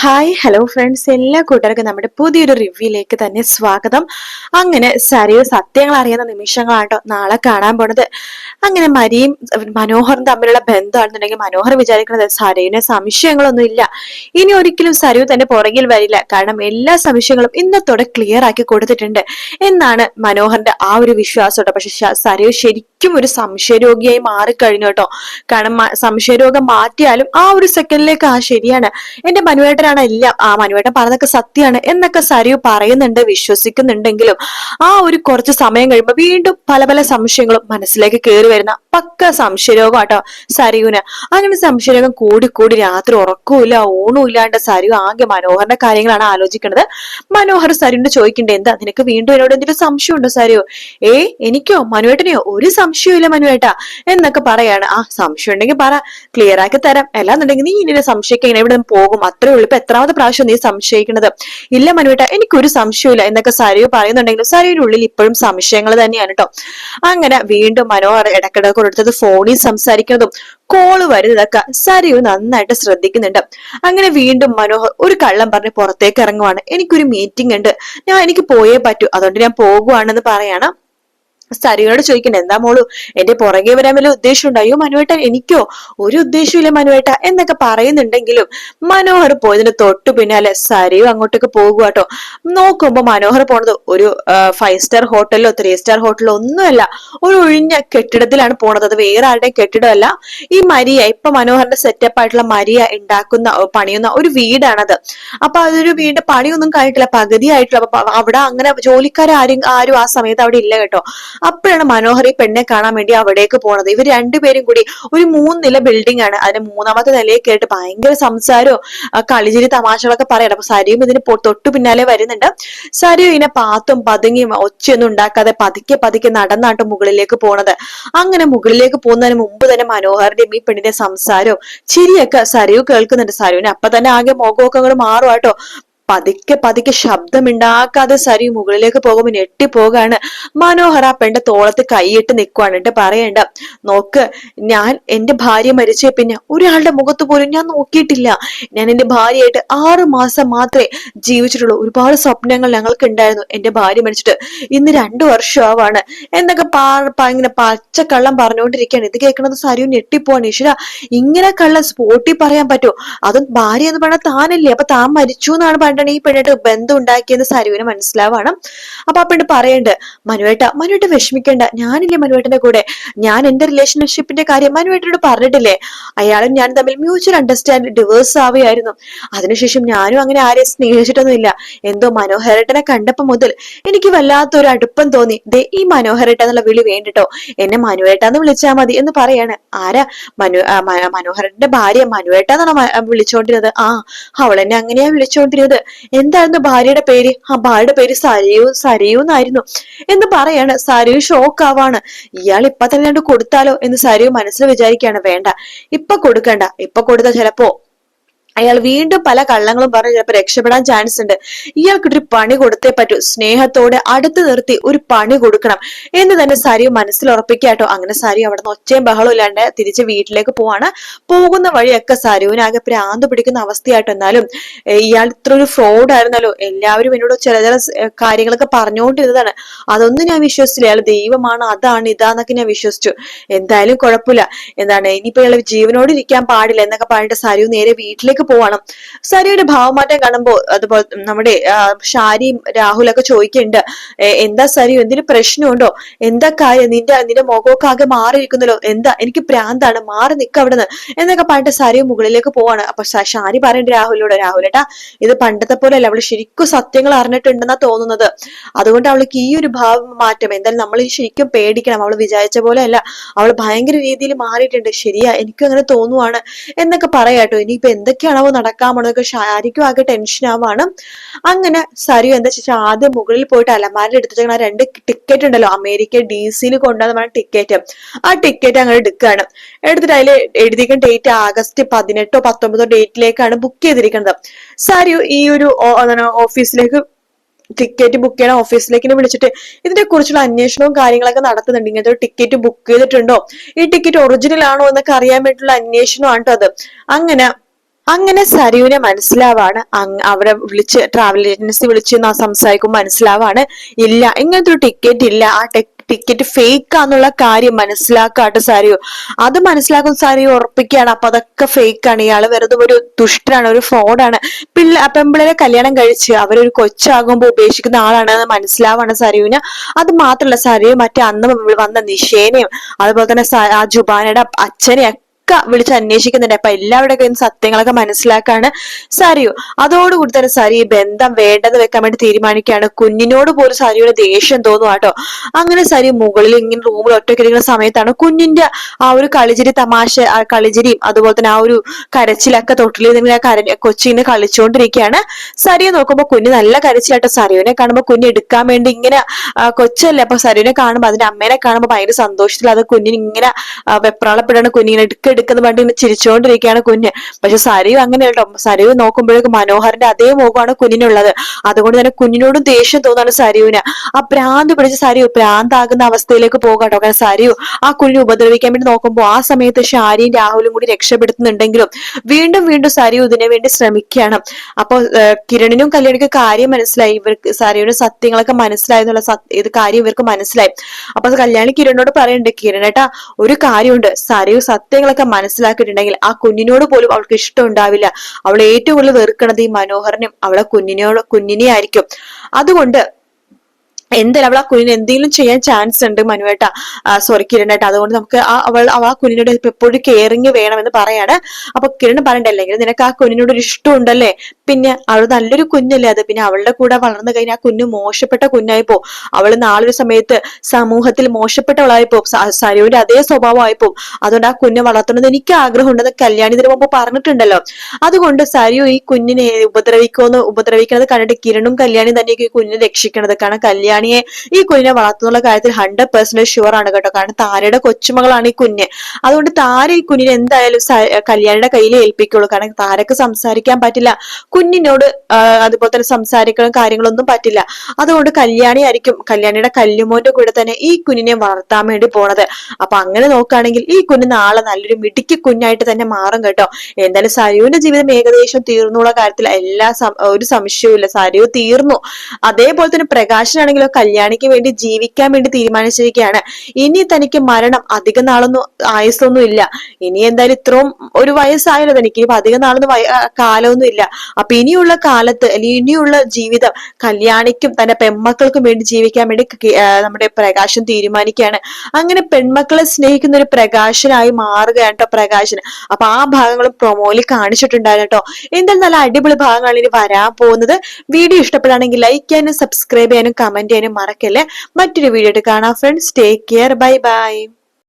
Hi hello friends എല്ലാ കൂട്ടർക്കും നമ്മുടെ പുതിയൊരു റിവ്യൂയിലേക്ക് തന്നെ സ്വാഗതം. അങ്ങനെ സരിയോ സത്യങ്ങൾ അറിയുന്ന നിമിഷങ്ങളാട്ടോ നാളെ കാണാൻ പോണത്. അങ്ങനെ മരിയും മനോഹറും തമ്മിലുള്ള ബന്ധമാണെന്നുണ്ടെങ്കിൽ മനോഹർ വിചാരിക്കുന്നത് സരയുവിനെ സംശയങ്ങളൊന്നും ഇല്ല ഇനി ഒരിക്കലും സരയു തന്നെ പുറകിൽ വരില്ല. കാരണം എല്ലാ സംശയങ്ങളും ഇന്നത്തോടെ ക്ലിയർ ആക്കി കൊടുത്തിട്ടുണ്ട്. എന്നാണ് മനോഹറിന്റെ ആ ഒരു വിശ്വാസം പക്ഷെ സരിയു സരയു ശരിക്കും ഒരു സംശയരോഗിയായി മാറിക്കഴിഞ്ഞു കേട്ടോ. കാരണം സംശയരോഗം മാറ്റിയാലും ആ ഒരു സെക്കൻഡിലേക്ക് ആ ശരിയാണ്. എന്റെ മനുവേട്ടനാണ് എല്ലാം. ആ മനുവേട്ടൻ പറഞ്ഞതൊക്കെ സത്യമാണ് എന്നൊക്കെ സരിയു പറയുന്നുണ്ട് വിശ്വസിക്കുന്നുണ്ടെങ്കിലും ആ ഒരു കുറച്ച് സമയം കഴിയുമ്പോൾ വീണ്ടും പല പല സംശയങ്ങളും മനസ്സിലേക്ക് കയറി വരുന്ന പക്ക സംശയരോഗം കേട്ടോ സരിയുന് അങ്ങനെ സംശയരോഗം കൂടി കൂടി രാത്രി ഉറക്കമില്ല ഊണും ഇല്ലാണ്ട് സരിയു ആകെ മനോഹറിന്റെ കാര്യങ്ങളാണ് ആലോചിക്കുന്നത് മനോഹർ സരിയുണ്ട് ചോദിക്കണ്ടേ എന്താ നിനക്ക് വീണ്ടും എന്നോട് എന്തെങ്കിലും സംശയമുണ്ടോ സരിയോ? ഏ എനിക്കോ മനുവേട്ടനെയോ? ഒരു സംശയമില്ല മനുവേട്ടാ എന്നൊക്കെ പറയാണ്. ആ സംശയം ഉണ്ടെങ്കിൽ പറ ക്ലിയർ ആക്കി തരാം. അല്ലാന്നുണ്ടെങ്കിൽ നീ ഇനി സംശയിക്കാൻ ഇവിടെ നിന്ന് പോകും. അത്രേ ഉള്ളൂ ഇപ്പൊ എത്രാമത്തെ പ്രാവശ്യം നീ സംശയിക്കുന്നത്? ഇല്ല മനുവേട്ട എനിക്കൊരു സംശയമില്ല എന്നൊക്കെ സരയു പറയുന്നുണ്ടെങ്കിലും സരയുടെ ഉള്ളിൽ ഇപ്പോഴും സംശയങ്ങൾ തന്നെയാണ് കേട്ടോ അങ്ങനെ വീണ്ടും മനോഹർ ഇടക്കിടക്ക് കൊടുത്തത് ഫോണിൽ സംസാരിക്കുന്നതും കോൾ വരുന്നതൊക്കെ സരയു നന്നായിട്ട് ശ്രദ്ധിക്കുന്നുണ്ട്. അങ്ങനെ വീണ്ടും മനോഹർ ഒരു കള്ളം പറഞ്ഞ് പുറത്തേക്ക് ഇറങ്ങുവാണ്. എനിക്കൊരു മീറ്റിംഗ് ഉണ്ട്. ഞാൻ എനിക്ക് പോയേ പറ്റൂ. അതുകൊണ്ട് ഞാൻ പോകുവാണെന്ന് പറയാണ്. സരിയോട് ചോദിക്കണ്ടേ എന്താ മോളു എന്റെ പുറകെ വരാൻ വല്ല ഉദ്ദേശം ഉണ്ടോ? അയ്യോ മനുവേട്ട എനിക്കോ ഒരു ഉദ്ദേശമില്ല മനുവേട്ട എന്നൊക്കെ പറയുന്നുണ്ടെങ്കിലും മനോഹർ പോയതിന് തൊട്ടു പിന്നാലെ സരിയു അങ്ങോട്ടേക്ക് പോകുക കേട്ടോ നോക്കുമ്പോ മനോഹർ പോണത് ഒരു ഫൈവ് സ്റ്റാർ ഹോട്ടലിലോ ത്രീ സ്റ്റാർ ഹോട്ടലിലോ ഒന്നുമല്ല ഒരു ഒഴിഞ്ഞ കെട്ടിടത്തിലാണ് പോണത്. അത് വേറെ ആരുടെയും കെട്ടിടമല്ല. ഈ മരിയ ഇപ്പൊ മനോഹറിന്റെ സെറ്റപ്പ് ആയിട്ടുള്ള മരിയ ഉണ്ടാക്കുന്ന പണിയുന്ന ഒരു വീടാണത്. അപ്പൊ അതൊരു വീട് പണിയൊന്നും കഴിഞ്ഞിട്ടില്ല പകുതി ആയിട്ടുള്ള അവിടെ അങ്ങനെ ജോലിക്കാരും ആരും ആ സമയത്ത് അവിടെ ഇല്ല കേട്ടോ. അപ്പോഴാണ് മനോഹർ ഈ പെണ്ണെ കാണാൻ വേണ്ടി അവിടേക്ക് പോണത്. ഇവർ രണ്ടുപേരും കൂടി ഒരു മൂന്ന് നില ബിൽഡിംഗ് ആണ്. അതിന്റെ മൂന്നാമത്തെ നിലയിൽ കേട്ട് ഭയങ്കര സംസാരവും കളിചിരി തമാശകളൊക്കെ പറയണം. അപ്പൊ സരിയും ഇതിന് തൊട്ടു പിന്നാലെ വരുന്നുണ്ട്. സരിയും ഇതിനെ പാത്തും പതുങ്ങിയും ഒച്ചയൊന്നും ഉണ്ടാക്കാതെ പതുക്കെ പതുക്കെ നടന്നാട്ടും മുകളിലേക്ക് പോണത്. അങ്ങനെ മുകളിലേക്ക് പോകുന്നതിന് മുമ്പ് തന്നെ മനോഹറിന്റെയും ഈ പെണ്ണിന്റെ സംസാരവും ചിരിയൊക്കെ സരിയു കേൾക്കുന്നുണ്ട്. സരിവിനെ അപ്പൊ തന്നെ ആകെ മുഖമൊക്കെ അങ്ങോട്ട് മാറും കേട്ടോ പതുക്കെ പതുക്കെ ശബ്ദമുണ്ടാക്കാതെ സരി മുകളിലേക്ക് പോകുമ്പോൾ ഞെട്ടിപ്പോകാണ് മനോഹർ ആ പെണ്ണ് തോളത്ത് കൈയിട്ട് നിൽക്കുവാണ് എന്നിട്ട് പറയണ്ട നോക്ക് ഞാൻ എന്റെ ഭാര്യ മരിച്ച പിന്നെ ഒരാളുടെ മുഖത്ത് പോലും ഞാൻ നോക്കിയിട്ടില്ല. ഞാൻ എന്റെ ഭാര്യയായിട്ട് ആറ് മാസം മാത്രമേ ജീവിച്ചിട്ടുള്ളൂ. ഒരുപാട് സ്വപ്നങ്ങൾ ഞങ്ങൾക്ക് ഉണ്ടായിരുന്നു എന്റെ ഭാര്യ മരിച്ചിട്ട്. ഇന്ന് രണ്ടു ആവാണ് എന്നൊക്കെ പാ ഇങ്ങനെ പച്ച കള്ളം പറഞ്ഞുകൊണ്ടിരിക്കുകയാണ്. ഇത് കേൾക്കണത് സരിയും ഞെട്ടിപ്പോവാണ്. ഈശ്വര ഇങ്ങനെ കള്ളം സ്പോട്ടിൽ പറയാൻ പറ്റുമോ? അതും ഭാര്യ എന്ന് പറഞ്ഞാൽ താനല്ലേ. അപ്പൊ താൻ മരിച്ചു എന്നാണ് പണ്ടാണ് ഈ പെണ്ണായിട്ട് ബന്ധം ഉണ്ടാക്കിയെന്ന് സരുവിന് മനസ്സിലാവണം. അപ്പൊ ആ പെണ്ണ് പറയണ്ട് മനുവേട്ട മനുവേട്ട വിഷമിക്കേണ്ട. ഞാനില്ലേ മനുവേട്ടന്റെ കൂടെ? ഞാൻ എന്റെ റിലേഷൻഷിപ്പിന്റെ കാര്യം മനുവേട്ടനോട് പറഞ്ഞിട്ടില്ലേ? അയാളും ഞാൻ തമ്മിൽ മ്യൂച്വൽ അണ്ടർസ്റ്റാൻഡ് ഡിവേഴ്സ് ആവുകയായിരുന്നു. അതിനുശേഷം ഞാനും അങ്ങനെ ആരെയും സ്നേഹിച്ചിട്ടൊന്നുമില്ല. എന്തോ മനോഹരേട്ടനെ കണ്ടപ്പോ മുതൽ എനിക്ക് വല്ലാത്തൊരു അടുപ്പം തോന്നി. ദേ ഈ മനോഹരട്ട എന്നുള്ള വിളി വേണ്ടിട്ടോ? എന്നെ മനുവേട്ടാന്ന് വിളിച്ചാൽ മതി എന്ന് പറയാണ്. ആരാ? മനു മനോഹരന്റെ ഭാര്യ മനുവേട്ടാന്നാണ് വിളിച്ചോണ്ടിരുന്നത്? ആ അവൾ എന്നെ അങ്ങനെയാ വിളിച്ചോണ്ടിരുന്നത്. എന്തായിരുന്നു ഭാര്യയുടെ പേര്? ആ ഭാര്യയുടെ പേര് സരയു സരയു എന്നായിരുന്നു. എന്ന് പറയാണ് സരയു ഷോക്ക് ആവാണ്. ഇയാൾ ഇപ്പൊ തന്നെ കൊടുത്താലോ എന്ന് സരയു മനസ്സിൽ വിചാരിക്കുകയാണ്. വേണ്ട ഇപ്പൊ കൊടുക്കണ്ട. ഇപ്പൊ കൊടുത്താൽ ചിലപ്പോ അയാൾ വീണ്ടും പല കള്ളങ്ങളും പറഞ്ഞ് ചിലപ്പോൾ രക്ഷപ്പെടാൻ ചാൻസ് ഉണ്ട്. ഇയാൾക്കൊരു പണി കൊടുത്തേ പറ്റൂ. സ്നേഹത്തോടെ അടുത്ത് നിർത്തി ഒരു പണി കൊടുക്കണം എന്ന് തന്നെ സാരിയും മനസ്സിൽ ഉറപ്പിക്കാട്ടോ അങ്ങനെ സാരി അവിടെ നിന്ന് ഒച്ചയും ബഹളവും ഇല്ലാണ്ട് തിരിച്ച് വീട്ടിലേക്ക് പോവാണ്. പോകുന്ന വഴിയൊക്കെ സരുവിനാകെ പ്രാന്ത് പിടിക്കുന്ന അവസ്ഥയായിട്ട് എന്നാലും ഇയാൾ ഇത്ര ഒരു ഫ്രോഡ് ആയിരുന്നല്ലോ. എല്ലാവരും എന്നോട് ചില ചില കാര്യങ്ങളൊക്കെ പറഞ്ഞുകൊണ്ടിരുന്നതാണ്. അതൊന്നും ഞാൻ വിശ്വസിച്ചില്ല. അയാൾ ദൈവമാണ് അതാണ് ഇതാന്നൊക്കെ ഞാൻ വിശ്വസിച്ചു. എന്തായാലും കുഴപ്പമില്ല. എന്താണ് ഇനിയിപ്പോ ഇയാൾ ജീവനോട് ഇരിക്കാൻ പാടില്ല എന്നൊക്കെ പറഞ്ഞിട്ട് സാരിയു നേരെ വീട്ടിലേക്ക് പോവാണ്. സരിയുടെ ഭാവമാറ്റം കാണുമ്പോൾ അതുപോലെ നമ്മുടെ ഷാരിയും രാഹുലൊക്കെ ചോദിക്കുന്നുണ്ട് എന്താ സരു എന്തിനു പ്രശ്നമുണ്ടോ? എന്താ കാര്യം? നിന്റെ നിന്റെ മുഖമൊക്കെ ആകെ മാറിയിരിക്കുന്നല്ലോ. എന്താ? എനിക്ക് പ്രാന്താണ്. മാറി നിൽക്കുക അവിടെ നിന്ന് എന്നൊക്കെ പറഞ്ഞിട്ട് സരു മുകളിലേക്ക് പോവാണ്. അപ്പൊ ഷാരി രാഹുലോട് രാഹുലിനോട് രാഹുലേട്ടാ ഇത് പണ്ടത്തെ പോലെ അല്ല അവൾ ശരിക്കും സത്യങ്ങൾ അറിഞ്ഞിട്ടുണ്ടെന്നാ തോന്നുന്നത്. അതുകൊണ്ട് അവൾക്ക് ഈ ഒരു ഭാവം മാറ്റം. എന്തായാലും നമ്മൾ ശരിക്കും പേടിക്കണം. അവൾ വിചാരിച്ച പോലെ അല്ല അവൾ ഭയങ്കര രീതിയിൽ മാറിയിട്ടുണ്ട്. ശരിയാ എനിക്കും അങ്ങനെ തോന്നുവാണ്. എന്നൊക്കെ പറയാട്ടോ ഇനിയിപ്പോ എന്തൊക്കെയാണോ നടക്കാൻ പോണതൊക്കെ ആയിരിക്കും ആകെ ടെൻഷൻ ആവാണ്. അങ്ങനെ സരു എന്താ വെച്ചാൽ ആദ്യം മുകളിൽ പോയിട്ട് അലമാരിൽ എടുത്തിട്ട് ആ രണ്ട് ടിക്കറ്റ് ഉണ്ടല്ലോ അമേരിക്ക ഡി സിയിൽ കൊണ്ടുവന്ന ടിക്കറ്റ് ആ ടിക്കറ്റ് അങ്ങനെ എടുക്കുകയാണ് എടുത്തിട്ട് അതിൽ എഴുതിയിരിക്കുന്ന ഡേറ്റ് ആഗസ്റ്റ് പതിനെട്ടോ പത്തൊമ്പതോ ഡേറ്റിലേക്കാണ് ബുക്ക് ചെയ്തിരിക്കുന്നത്. സരു ഈ ഒരു ഓഫീസിലേക്ക് ടിക്കറ്റ് ബുക്ക് ചെയ്യണ ഓഫീസിലേക്ക് വിളിച്ചിട്ട് ഇതിനെ കുറിച്ചുള്ള അന്വേഷണവും കാര്യങ്ങളൊക്കെ നടത്തുന്നുണ്ട്. ഇങ്ങനത്തെ ഒരു ടിക്കറ്റ് ബുക്ക് ചെയ്തിട്ടുണ്ടോ? ഈ ടിക്കറ്റ് ഒറിജിനൽ ആണോ എന്നൊക്കെ അറിയാൻ വേണ്ടിയിട്ടുള്ള അന്വേഷണമാണ് ട്ടോ അത്. അങ്ങനെ അങ്ങനെ സരുവിനെ മനസ്സിലാവാണ്. അവരെ വിളിച്ച് ട്രാവൽ ഏജൻസി വിളിച്ച് സംസാരിക്കുമ്പോൾ മനസ്സിലാവാണ്. ഇല്ല ഇങ്ങനത്തെ ഒരു ടിക്കറ്റ് ഇല്ല. ആ ടിക്കറ്റ് ഫേക്ക് ആന്നുള്ള കാര്യം മനസ്സിലാക്കാട്ട് സാരിയോ അത് മനസ്സിലാക്കുന്ന സാരിയോ ഉറപ്പിക്കുകയാണ്. അപ്പൊ അതൊക്കെ ഫേക്ക് ആണ്. ഇയാൾ വെറുതെ ഒരു ദുഷ്ടനാണ് ഒരു ഫ്രോഡാണ് പിള്ള പെമ്പിളരെ കല്യാണം കഴിച്ച് അവരൊരു കൊച്ചാകുമ്പോൾ ഉപേക്ഷിക്കുന്ന ആളാണ് മനസ്സിലാവാണ് സരിയുവിന് അത് മാത്രമല്ല സരിയു മറ്റേ അന്ന് വന്ന നിഷേനയും അതുപോലെ തന്നെ ആ ജുബാനയുടെ അച്ഛനെ ഒക്കെ വിളിച്ച് അന്വേഷിക്കുന്നുണ്ട്. അപ്പൊ എല്ലാവരുടെ കയ്യിൽ സത്യങ്ങളൊക്കെ മനസ്സിലാക്കാണ് സരിയു. അതോടുകൂടി തന്നെ സരി ബന്ധം വേണ്ടെന്ന് വെക്കാൻ വേണ്ടി തീരുമാനിക്കുകയാണ്. കുഞ്ഞിനോട് പോലും സരിയുടെ ദേഷ്യം തോന്നും കേട്ടോ അങ്ങനെ സരി മുകളിൽ ഇങ്ങനെ റൂമിൽ ഒറ്റയ്ക്കിരിക്കുന്ന സമയത്താണ് കുഞ്ഞിന്റെ ആ ഒരു കളിചിരി തമാശ ആ കളിചിരിയും അതുപോലെ തന്നെ ആ ഒരു കരച്ചിലൊക്കെ തൊട്ടിൽ ഇങ്ങനെ കര കൊച്ചിങ്ങനെ കളിച്ചുകൊണ്ടിരിക്കുകയാണ് സരിയെ നോക്കുമ്പോൾ കുഞ്ഞ് നല്ല കരച്ചിലാട്ടോ സരിയുനെ കാണുമ്പോൾ കുഞ്ഞ് എടുക്കാൻ വേണ്ടി ഇങ്ങനെ കൊച്ചല്ലേ. അപ്പൊ സരിയുനെ കാണുമ്പോൾ അതിന്റെ അമ്മേനെ കാണുമ്പോൾ ഭയങ്കര സന്തോഷത്തിൽ അത് കുഞ്ഞിന് ഇങ്ങനെ വെപ്രാളപ്പെടാണ്. കുഞ്ഞിങ്ങനെ എടുക്ക എടുക്കുന്ന ഇങ്ങനെ ചിരിച്ചുകൊണ്ടിരിക്കുകയാണ് കുഞ്ഞ്. പക്ഷെ സരയു അങ്ങനെ കേട്ടോ. സരയു നോക്കുമ്പോഴേക്കും മനോഹരന്റെ അതേ മുഖമാണ് കുഞ്ഞിനുള്ളത്. അതുകൊണ്ട് തന്നെ കുഞ്ഞിനോടും ദേഷ്യം തോന്നാണ് സരയുവിന്. ആ പ്രാന്ത് പിടിച്ച് സരയു പ്രാന്താകുന്ന അവസ്ഥയിലേക്ക് പോകാട്ടോ കാരണം സരയു ആ കുഞ്ഞിനെ ഉപദ്രവിക്കാൻ വേണ്ടി നോക്കുമ്പോൾ ആ സമയത്ത് ഷാരിയും രാഹുലും കൂടി രക്ഷപ്പെടുത്തുന്നുണ്ടെങ്കിലും വീണ്ടും വീണ്ടും സരയു ഇതിനു വേണ്ടി ശ്രമിക്കുകയാണ്. അപ്പോൾ കിരണിനും കല്യാണിക്കും കാര്യം മനസ്സിലായി. ഇവർക്ക് സരയുടെ സത്യങ്ങളൊക്കെ മനസ്സിലായി എന്നുള്ള ഇത് കാര്യം ഇവർക്ക് മനസ്സിലായി. അപ്പൊ കല്യാണി കിരണിനോട് പറയുന്നുണ്ട് കിരണേട്ടാ ഒരു കാര്യമുണ്ട്. സരയു സത്യങ്ങളൊക്കെ മനസ്സിലാക്കിയിട്ടുണ്ടെങ്കിൽ ആ കുഞ്ഞിനോട് പോലും അവൾക്ക് ഇഷ്ടം ഉണ്ടാവില്ല അവൾ ഏറ്റവും കൂടുതൽ വെറുക്കണത് ഈ മനോഹരനും അവളെ കുഞ്ഞിനോട് കുഞ്ഞിനെ ആയിരിക്കും അതുകൊണ്ട് എന്തായാലും അവൾ ആ കുഞ്ഞിന് എന്തെങ്കിലും ചെയ്യാൻ ചാൻസ് ഉണ്ട് മനുവേട്ട. സോറി കിരണേട്ട അതുകൊണ്ട് നമുക്ക് ആ അവൾ ആ കുഞ്ഞിനോട് എപ്പോഴും കെയറിങ് വേണമെന്ന് പറയാണ്. അപ്പൊ കിരൺ പറയണ്ടല്ലേ നിനക്ക് ആ കുഞ്ഞിനോട് ഒരു ഇഷ്ടം ഉണ്ടല്ലേ? പിന്നെ അവൾ നല്ലൊരു കുഞ്ഞല്ലേ അത്. പിന്നെ അവളുടെ കൂടെ വളർന്നു കഴിഞ്ഞാൽ ആ കുഞ്ഞു മോശപ്പെട്ട കുഞ്ഞായി പോ അവൾ നാളൊരു സമയത്ത് സമൂഹത്തിൽ മോശപ്പെട്ടവളായി പോകും സരുവിന്റെ അതേ സ്വഭാവമായി പോകും അതുകൊണ്ട് ആ കുഞ്ഞെ വളർത്തണമെന്ന് എനിക്ക് ആഗ്രഹം ഉണ്ടെന്ന് കല്യാണി ഇതിനു മുമ്പ് പറഞ്ഞിട്ടുണ്ടല്ലോ. അതുകൊണ്ട് സരു ഈ കുഞ്ഞിനെ ഉപദ്രവിക്കുമെന്ന് ഉപദ്രവിക്കണത് കണ്ടിട്ട് കിരണും കല്യാണിയും തന്നെ ഈ കുഞ്ഞിനെ രക്ഷിക്കണത്. കാരണം കല്യാണിയെ ഈ കുഞ്ഞിനെ വളർത്തുന്നുള്ള കാര്യത്തിൽ ഹൺഡ്രഡ് പെർസെന്റ് ഷുവർ ആണ് കേട്ടോ. കാരണം താരയുടെ കൊച്ചുമകളാണ് ഈ കുഞ്ഞ്. അതുകൊണ്ട് താര ഈ കുഞ്ഞിനെ എന്തായാലും കല്യാണിയുടെ കയ്യിൽ ഏൽപ്പിക്കുള്ളൂ. കാരണം താരക്ക് സംസാരിക്കാൻ പറ്റില്ല. കുഞ്ഞിനോട് അതുപോലെ തന്നെ സംസാരിക്കണം കാര്യങ്ങളൊന്നും പറ്റില്ല. അതുകൊണ്ട് കല്യാണി ആയിരിക്കും കല്യാണിയുടെ കല്ലുമോന്റെ കൂടെ തന്നെ ഈ കുഞ്ഞിനെ വളർത്താൻ വേണ്ടി പോണത്. അപ്പൊ അങ്ങനെ നോക്കുകയാണെങ്കിൽ ഈ കുഞ്ഞ് നാളെ നല്ലൊരു മിടിക്ക് കുഞ്ഞായിട്ട് തന്നെ മാറും കേട്ടോ. എന്തായാലും സരുവിന്റെ ജീവിതം ഏകദേശം തീർന്നുള്ള കാര്യത്തിൽ എല്ലാ ഒരു സംശയവും ഇല്ല സരു തീർന്നു. അതേപോലെ തന്നെ പ്രകാശനാണെങ്കിലോ കല്യാണിക്ക് വേണ്ടി ജീവിക്കാൻ വേണ്ടി തീരുമാനിച്ചിരിക്കുകയാണ്. ഇനി തനിക്ക് മരണം അധിക നാളൊന്നും ആയുസൊന്നും ഇല്ല. ഇനി എന്തായാലും ഇത്രയും ഒരു വയസ്സായല്ലോ തനിക്ക് ഇനി അധിക നാളൊന്നും കാലമൊന്നും ഇല്ല. അപ്പൊ ഇനിയുള്ള കാലത്ത് അല്ലെങ്കിൽ ഇനിയുള്ള ജീവിതം കല്യാണിക്കും തന്റെ പെൺമക്കൾക്കും വേണ്ടി ജീവിക്കാൻ വേണ്ടി നമ്മുടെ പ്രകാശൻ തീരുമാനിക്കുകയാണ്. അങ്ങനെ പെൺമക്കളെ സ്നേഹിക്കുന്ന ഒരു പ്രകാശനായി മാറുകയാണ് കേട്ടോ പ്രകാശൻ. അപ്പൊ ആ ഭാഗങ്ങളും പ്രൊമോയിൽ കാണിച്ചിട്ടുണ്ടായിരുന്നു കേട്ടോ. എന്തായാലും നല്ല അടിപൊളി ഭാഗങ്ങളാണ് ഇനി വരാൻ പോകുന്നത്. വീഡിയോ ഇഷ്ടപ്പെടുകയാണെങ്കിൽ ലൈക്ക് ചെയ്യാനും സബ്സ്ക്രൈബ് ചെയ്യാനും കമന്റ് ചെയ്യാനും മറക്കല്ലേ? മറ്റൊരു വീഡിയോ കാണാം friends take care bye bye